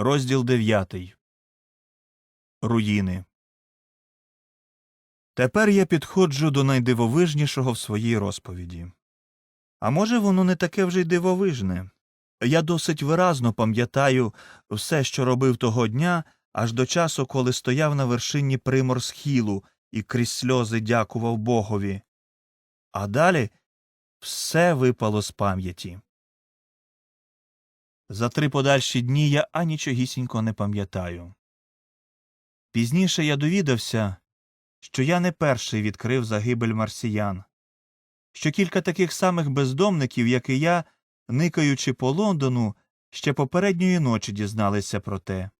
Розділ дев'ятий. Руїни. Тепер я підходжу до найдивовижнішого в своїй розповіді. А може, воно не таке вже й дивовижне. Я досить виразно пам'ятаю все, що робив того дня, аж до часу, коли стояв на вершині приморсхілу і крізь сльози дякував Богові. А далі все випало з пам'яті. За три подальші дні я анічогісінько не пам'ятаю. Пізніше я довідався, що я не перший відкрив загибель марсіян, що кілька таких самих бездомників, як і я, никаючи по Лондону, ще попередньої ночі дізналися про те.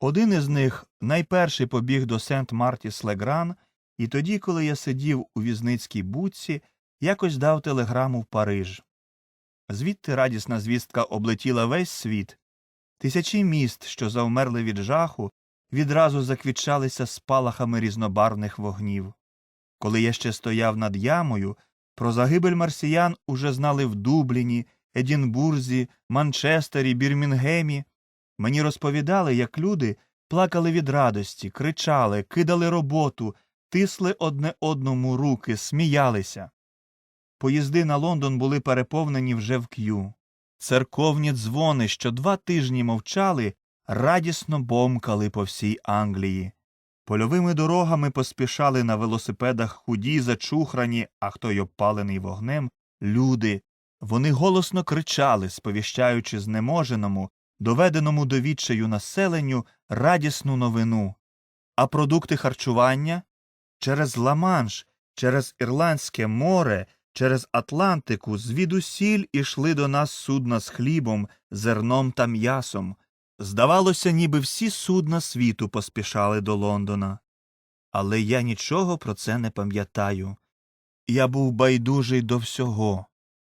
Один із них найперший побіг до Сент Мартіс Легран, і тоді, коли я сидів у візницькій будці, якось дав телеграму в Париж. Звідти радісна звістка облетіла весь світ. Тисячі міст, що завмерли від жаху, відразу заквітчалися спалахами різнобарвних вогнів. Коли я ще стояв над ямою, про загибель марсіян уже знали в Дубліні, Едінбурзі, Манчестері, Бірмінгемі. Мені розповідали, як люди плакали від радості, кричали, кидали роботу, тисли одне одному руки, сміялися. Поїзди на Лондон були переповнені вже в к'ю. Церковні дзвони, що два тижні мовчали, радісно бомкали по всій Англії. Польовими дорогами поспішали на велосипедах худі, зачухрані, а хто й обпалений вогнем, люди. Вони голосно кричали, сповіщаючи знеможеному, доведеному до відчаю населенню радісну новину. А продукти харчування через Ла-Манш, через Ірландське море, через Атлантику звідусіль ішли до нас судна з хлібом, зерном та м'ясом. Здавалося, ніби всі судна світу поспішали до Лондона. Але я нічого про це не пам'ятаю. Я був байдужий до всього.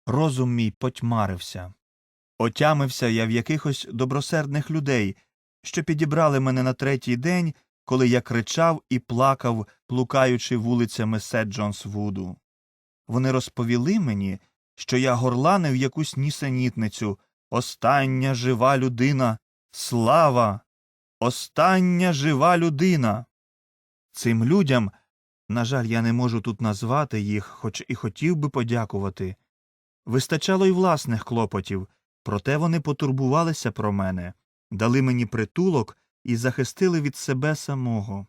Розум мій потьмарився. Отямився я в якихось добросердних людей, що підібрали мене на третій день, коли я кричав і плакав, плукаючи вулицями Сет-Джонс-Вуду. Вони розповіли мені, що я горланив якусь нісенітницю Остання жива людина. Слава! Остання жива людина. Цим людям, на жаль, я не можу тут назвати їх, хоч і хотів би подякувати. Вистачало й власних клопотів, проте вони потурбувалися про мене, дали мені притулок і захистили від себе самого.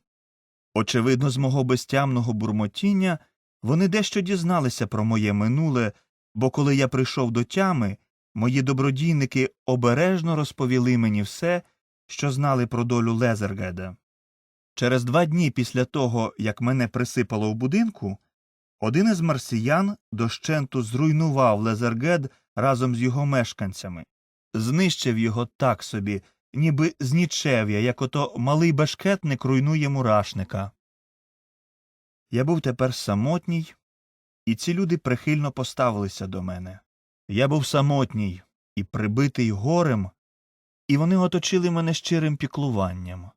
Очевидно, з мого безтямного бурмотіння вони дещо дізналися про моє минуле, бо коли я прийшов до тями, мої добродійники обережно розповіли мені все, що знали про долю Лезергеда. Через два дні після того, як мене присипало в будинку, один із марсіян дощенту зруйнував Лезергед разом з його мешканцями, знищив його так собі, ніби з нічев'я, як ото малий бешкетник руйнує мурашника. Я був тепер самотній, і ці люди прихильно поставилися до мене. Я був самотній і прибитий горем, і вони оточили мене щирим піклуванням.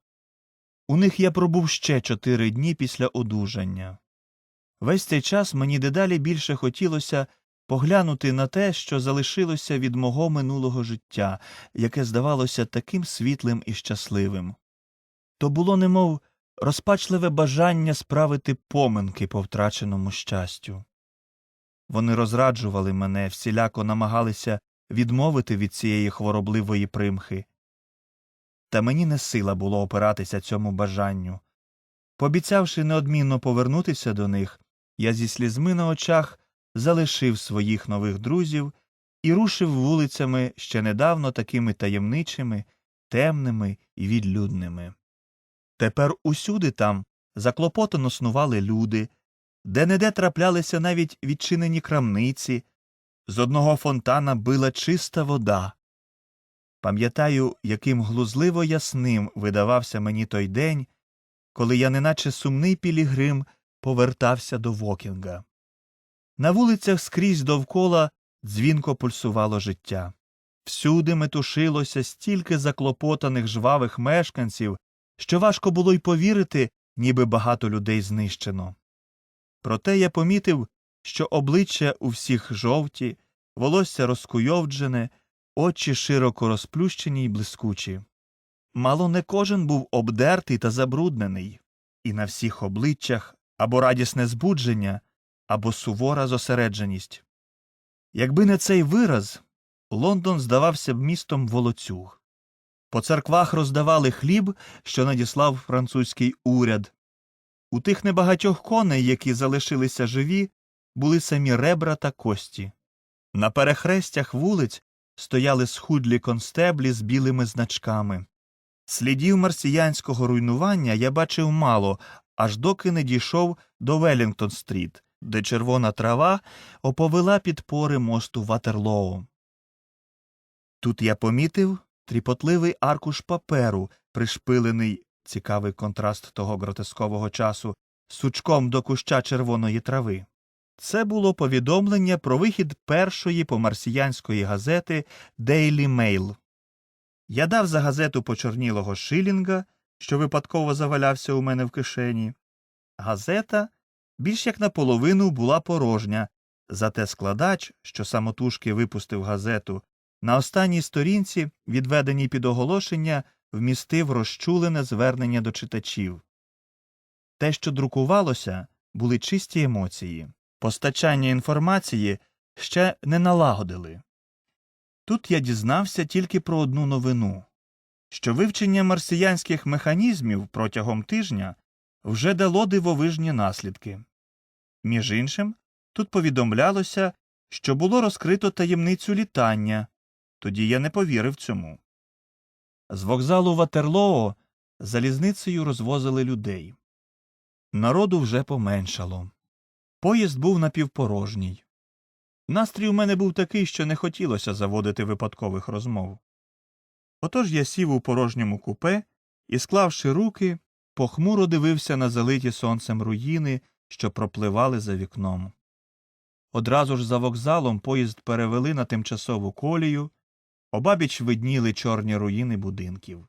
У них я пробув ще чотири дні після одужання. Весь цей час мені дедалі більше хотілося поглянути на те, що залишилося від мого минулого життя, яке здавалося таким світлим і щасливим. То було немов розпачливе бажання справити поминки по втраченому щастю. Вони розраджували мене, всіляко намагалися відмовити від цієї хворобливої примхи. Та мені не сила було опиратися цьому бажанню. Пообіцявши неодмінно повернутися до них, я зі слізьми на очах залишив своїх нових друзів і рушив вулицями ще недавно такими таємничими, темними і відлюдними. Тепер усюди там заклопотано снували люди, де неде траплялися навіть відчинені крамниці, з одного фонтана била чиста вода. Пам'ятаю, яким глузливо ясним видавався мені той день, коли я, неначе сумний пілігрим, повертався до Вокінга. На вулицях скрізь довкола дзвінко пульсувало життя. Всюди метушилося стільки заклопотаних жвавих мешканців, що важко було й повірити, ніби багато людей знищено. Проте я помітив, що обличчя у всіх жовті, волосся розкуйовджене, очі широко розплющені й блискучі. мало не кожен був обдертий та забруднений, і на всіх обличчях або радісне збудження, або сувора зосередженість. Якби не цей вираз, Лондон здавався б містом волоцюг. По церквах роздавали хліб, що надіслав французький уряд. У тих небагатьох коней, які залишилися живі, були самі ребра та кості. На перехрестях вулиць стояли схудлі констеблі з білими значками. Слідів марсіянського руйнування я бачив мало, аж доки не дійшов до Велінгтон-стріт, де червона трава оповила підпори мосту Ватерлоу. Тут я помітив тріпотливий аркуш паперу, пришпилений цікавий контраст того гротескового часу, сучком до куща червоної трави. Це було повідомлення про вихід першої помарсіянської газети Daily Mail. Я дав за газету почорнілого шилінга, що випадково завалявся у мене в кишені. Газета більш як наполовину була порожня, зате складач, що самотужки випустив газету, на останній сторінці, відведеній під оголошення, вмістив розчулене звернення до читачів. Те, що друкувалося, були чисті емоції. Постачання інформації ще не налагодили. Тут я дізнався тільки про одну новину що вивчення марсіянських механізмів протягом тижня вже дало дивовижні наслідки. Між іншим, тут повідомлялося, що було розкрито таємницю літання, тоді я не повірив цьому. З вокзалу Ватерлоо залізницею розвозили людей. Народу вже поменшало. Поїзд був напівпорожній. Настрій у мене був такий, що не хотілося заводити випадкових розмов. Отож я сів у порожньому купе і, склавши руки, похмуро дивився на залиті сонцем руїни, що пропливали за вікном. Одразу ж за вокзалом поїзд перевели на тимчасову колію, обабіч видніли чорні руїни будинків.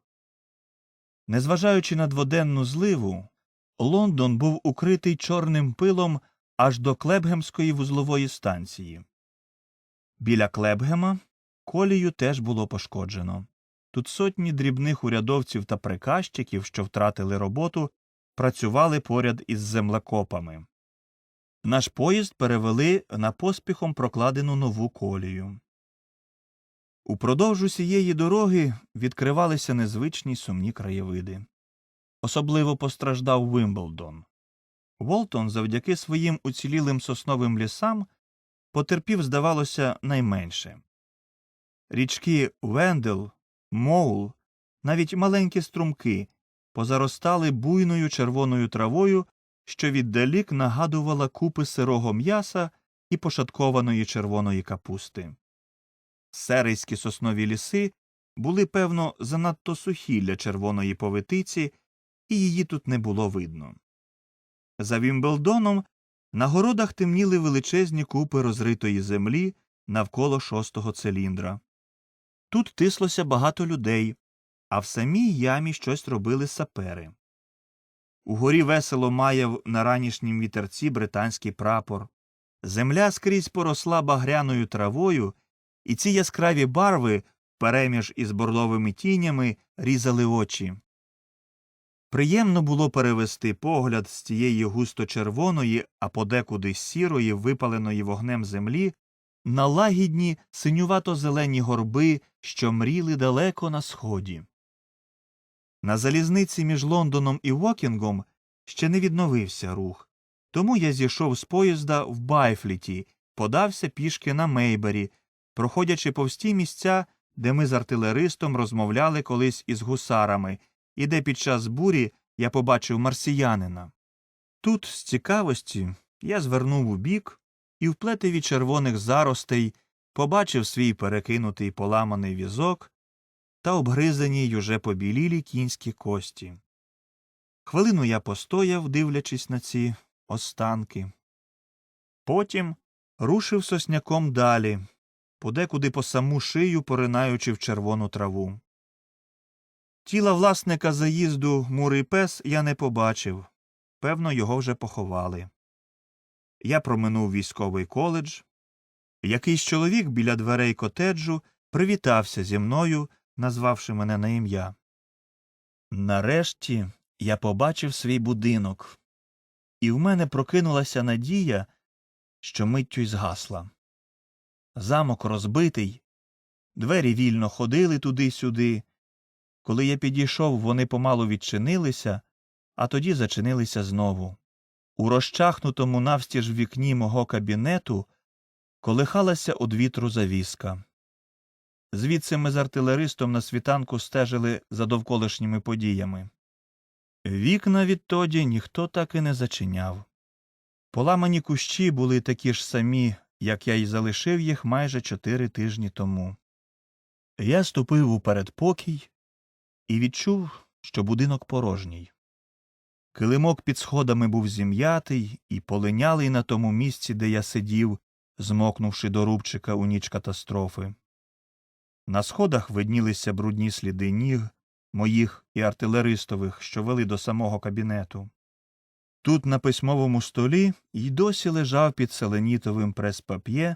Незважаючи на дводенну зливу, Лондон був укритий чорним пилом аж до Клебгемської вузлової станції. Біля Клебгема колію теж було пошкоджено. Тут сотні дрібних урядовців та приказчиків, що втратили роботу, працювали поряд із землекопами. Наш поїзд перевели на поспіхом прокладену нову колію. Упродовж усієї дороги відкривалися незвичні сумні краєвиди. Особливо постраждав Вимблдон. Волтон завдяки своїм уцілілим сосновим лісам потерпів, здавалося, найменше. Річки Вендел, Моул, навіть маленькі струмки позаростали буйною червоною травою, що віддалік нагадувала купи сирого м'яса і пошаткованої червоної капусти. Серийські соснові ліси були, певно, занадто сухі для червоної повитиці, і її тут не було видно. За Вімблдоном на городах темніли величезні купи розритої землі навколо шостого циліндра. Тут тислося багато людей, а в самій ямі щось робили сапери. Угорі весело маяв на ранішнім вітерці британський прапор. Земля скрізь поросла багряною травою, і ці яскраві барви, переміж із борловими тінями, різали очі. Приємно було перевести погляд з цієї густо червоної, а подекуди сірої, випаленої вогнем землі, на лагідні синювато зелені горби, що мріли далеко на сході. На залізниці між Лондоном і Вокінгом ще не відновився рух, тому я зійшов з поїзда в Байфліті, подався пішки на Мейбері, проходячи повз ті місця, де ми з артилеристом розмовляли колись із гусарами, і де під час бурі я побачив марсіянина. Тут, з цікавості, я звернув у бік і в плетеві червоних заростей побачив свій перекинутий поламаний візок та обгризані й уже побілілі кінські кості. Хвилину я постояв, дивлячись на ці останки. Потім рушив сосняком далі, подекуди по саму шию поринаючи в червону траву. Тіла власника заїзду мурий пес я не побачив. Певно, його вже поховали. Я проминув військовий коледж. Якийсь чоловік біля дверей котеджу привітався зі мною, назвавши мене на ім'я. Нарешті я побачив свій будинок, і в мене прокинулася надія, що миттю й згасла. Замок розбитий, двері вільно ходили туди-сюди. Коли я підійшов, вони помалу відчинилися, а тоді зачинилися знову. У розчахнутому навстіж вікні мого кабінету колихалася од вітру завіска. Звідси ми з артилеристом на світанку стежили за довколишніми подіями. Вікна відтоді ніхто так і не зачиняв. Поламані кущі були такі ж самі, як я й залишив їх майже чотири тижні тому. Я ступив у передпокій і відчув, що будинок порожній. Килимок під сходами був зім'ятий і полинялий на тому місці, де я сидів, змокнувши до рубчика у ніч катастрофи. На сходах виднілися брудні сліди ніг, моїх і артилеристових, що вели до самого кабінету. Тут, на письмовому столі, й досі лежав під селенітовим прес-пап'є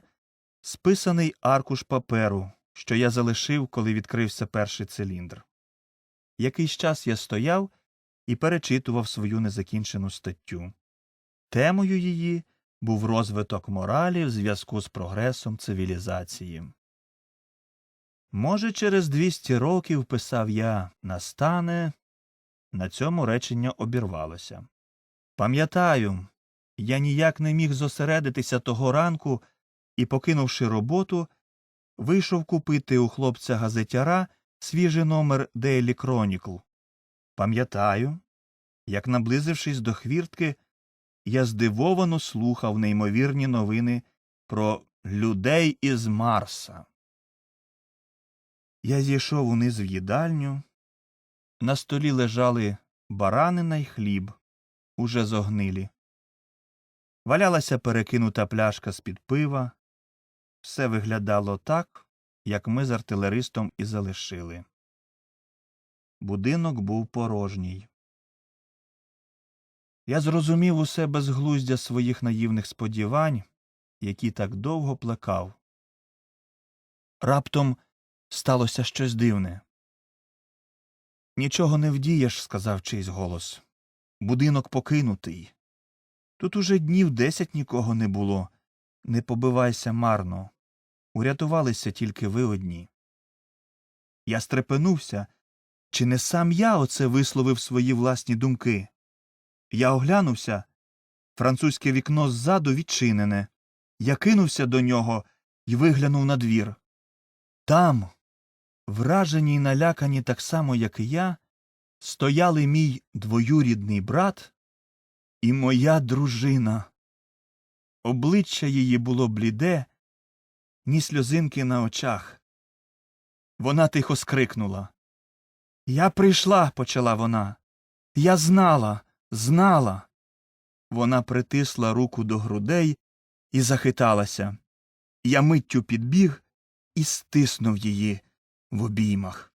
списаний аркуш паперу, що я залишив, коли відкрився перший циліндр. Якийсь час я стояв і перечитував свою незакінчену статтю. Темою її був розвиток моралі в зв'язку з прогресом цивілізації. Може, через 200 років, писав я, настане. На цьому речення обірвалося. Пам'ятаю, я ніяк не міг зосередитися того ранку і, покинувши роботу, вийшов купити у хлопця газетяра свіжий номер Daily Chronicle. Пам'ятаю, як, наблизившись до хвіртки, я здивовано слухав неймовірні новини про людей із Марса. Я зійшов униз в їдальню. На столі лежали баранина й хліб, уже зогнилі. Валялася перекинута пляшка з-під пива. Все виглядало так, як ми з артилеристом і залишили. Будинок був порожній. Я зрозумів усе безглуздя своїх наївних сподівань, які так довго плекав. Раптом сталося щось дивне. Нічого не вдієш, сказав чийсь голос. Будинок покинутий. Тут уже днів десять нікого не було. Не побивайся марно. Урятувалися тільки ви одні. Я стрепенувся. Чи не сам я оце висловив свої власні думки? Я оглянувся. Французьке вікно ззаду відчинене. Я кинувся до нього і виглянув на двір. Там, вражені й налякані так само, як і я, стояли мій двоюрідний брат і моя дружина. Обличчя її було бліде, ні сльозинки на очах. Вона тихо скрикнула. Я прийшла, почала вона. Я знала, знала. Вона притисла руку до грудей і захиталася. Я миттю підбіг і стиснув її в обіймах.